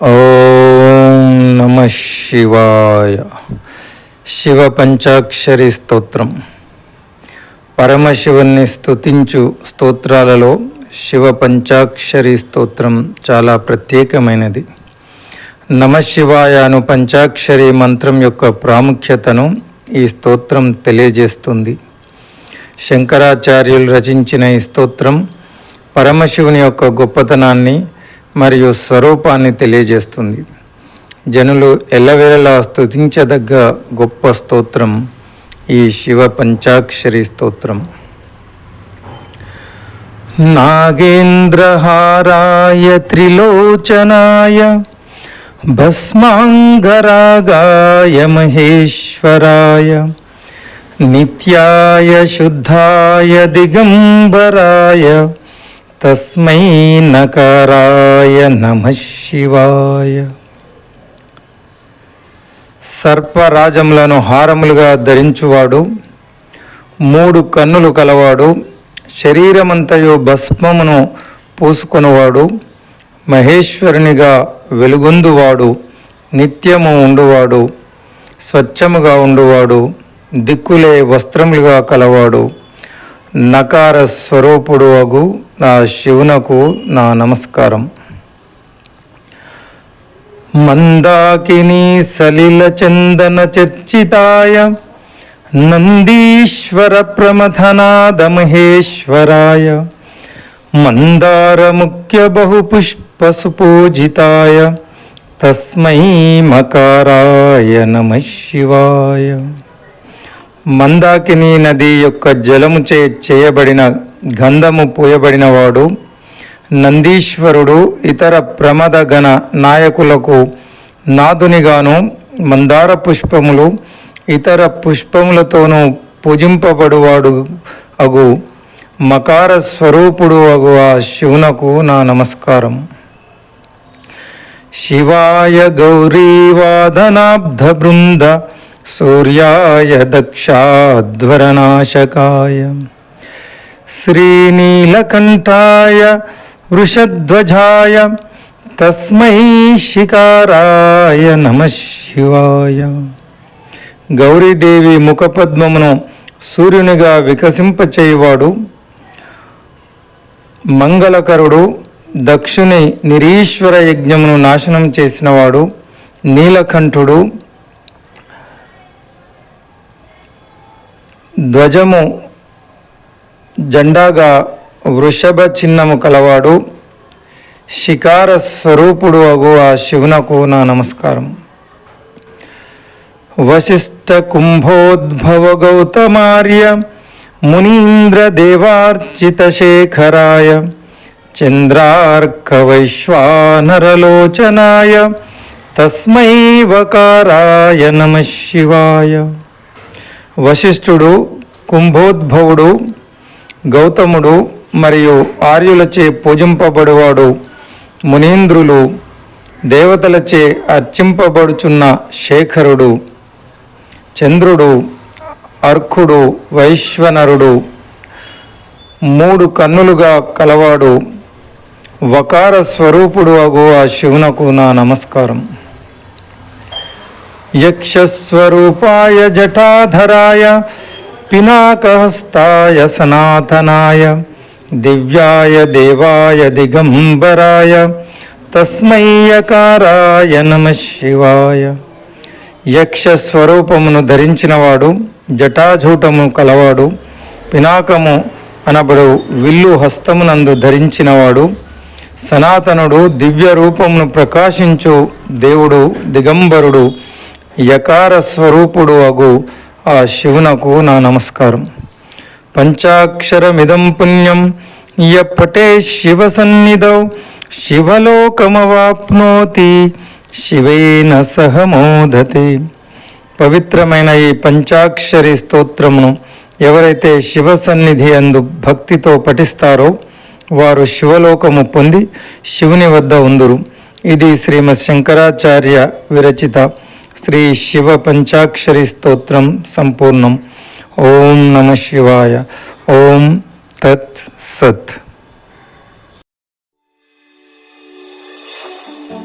ఓం నమ శివాయ. శివ పంచాక్షరి స్తోత్రం. పరమశివుణ్ణి స్తుతించు స్తోత్రాలలో శివ పంచాక్షరి స్తోత్రం చాలా ప్రత్యేకమైనది. నమ అను పంచాక్షరి మంత్రం యొక్క ప్రాముఖ్యతను ఈ స్తోత్రం తెలియజేస్తుంది. శంకరాచార్యులు రచించిన ఈ స్తోత్రం పరమశివుని యొక్క గొప్పతనాన్ని మరియు స్వరూపాన్ని తెలియజేస్తుంది. జనులు ఎల్లవేళలా స్తుతించదగ్గ గొప్ప స్తోత్రం ఈ శివ పంచాక్షరి స్తోత్రం. నాగేంద్రహారాయ త్రిలోచనాయ భస్మాంగరాగాయ మహేశ్వరాయ నిత్యాయ శుద్ధాయ దిగంబరాయ తస్మై నకారాయ నమ శివాయ సర్పరాజములను హారములుగా ధరించువాడు మూడు కన్నులు కలవాడు శరీరమంతయు భస్మమును పూసుకొనువాడు మహేశ్వరునిగా వెలుగొందువాడు నిత్యము ఉండువాడు స్వచ్ఛముగా ఉండువాడు దిక్కులే వస్త్రములుగా కలవాడు. నకార స్వరూపుడు అగు నా శివునకు నా నమస్కారం. మందాకిని సలిల చందన చర్చితాయ నందీశ్వర ప్రమథనాద మహేశ్వరాయ మందార ముఖ్య బహుపుష్పసుపూజితాయ తస్మై మకారాయ నమ శివాయ. మందాకిని నది యొక్క జలముచే చేయబడిన గంధము పూయబడినవాడు నందీశ్వరుడు ఇతర ప్రమద గణ నాయకులకు నాదునిగాను మందార పుష్పములు ఇతర పుష్పములతోనూ పూజింపబడువాడు అగు. మకార స్వరూపుడు అగు ఆ శివునకు నా నమస్కారం. శివాయ గౌరీవాదనాబ్ధ బృంద సూర్యాయ దక్షాధ్వరనాశకాయ శ్రీనీలకంఠాయ వృషధ్వజాయ తస్మై శికారాయ నమ శివాయ. గౌరీదేవి ముఖపద్మమును సూర్యునిగా వికసింపచేయవాడు మంగళకరుడు దక్షుని నిరీశ్వర యజ్ఞమును నాశనం చేసినవాడు నీలకంఠుడు ధ్వజము జెండాగా వృషభ చిహ్నము కలవాడు శికార స్వరూపుడు అగు ఆ శివునకు నా నమస్కారం. వశిష్ఠ కుంభోద్భవ గౌతమార్య మునీంద్ర దేవార్చిత శేఖరాయ చంద్రార్క వైశ్వానరలోచనాయ తస్మైవకారాయ నమ శివాయ. వశిష్ఠుడు కుంభోద్భవుడు గౌతముడు మరియు ఆర్యులచే పూజింపబడువాడు మునీంద్రులు దేవతలచే అర్చింపబడుచున్న శేఖరుడు చంద్రుడు అర్కుడు వైశ్వనరుడు మూడు కన్నులుగా కలవాడు వకార స్వరూపుడు అగు ఆ శివునకు నా నమస్కారం. యక్షస్వరూపాయ జటాధరాయ పినాకహస్తాయ సనాతనాయ దివ్యాయ దేవాయ దిగంబరాయ తస్మయ్యకారాయ నమ శివాయ. యక్ష ధరించినవాడు జటాజూటము కలవాడు పినాకము అనబడు విల్లు హస్తమునందు ధరించినవాడు సనాతనుడు దివ్య రూపమును ప్రకాశించు దేవుడు దిగంబరుడు యకార స్వరూపుడు అగు ఆ శివునకు నా నమస్కారం. పంచాక్షరమిదం పుణ్యం. ఎప్పటే శివ సన్నిధౌ. శివలోకమవాప్నోతి. శివేన సహ మోదతే. పవిత్రమైన ఈ పంచాక్షరి స్తోత్రమును ఎవరైతే శివ సన్నిధి అందు భక్తితో పఠిస్తారో వారు శివలోకము పొంది శివుని వద్ద ఉందురు. ఇది శ్రీమద్ శంకరాచార్య విరచిత श्री शिव पंचाक्षरी स्त्रोत्र संपूर्ण ओम नम शिवाय ओम तत्सत् Thank.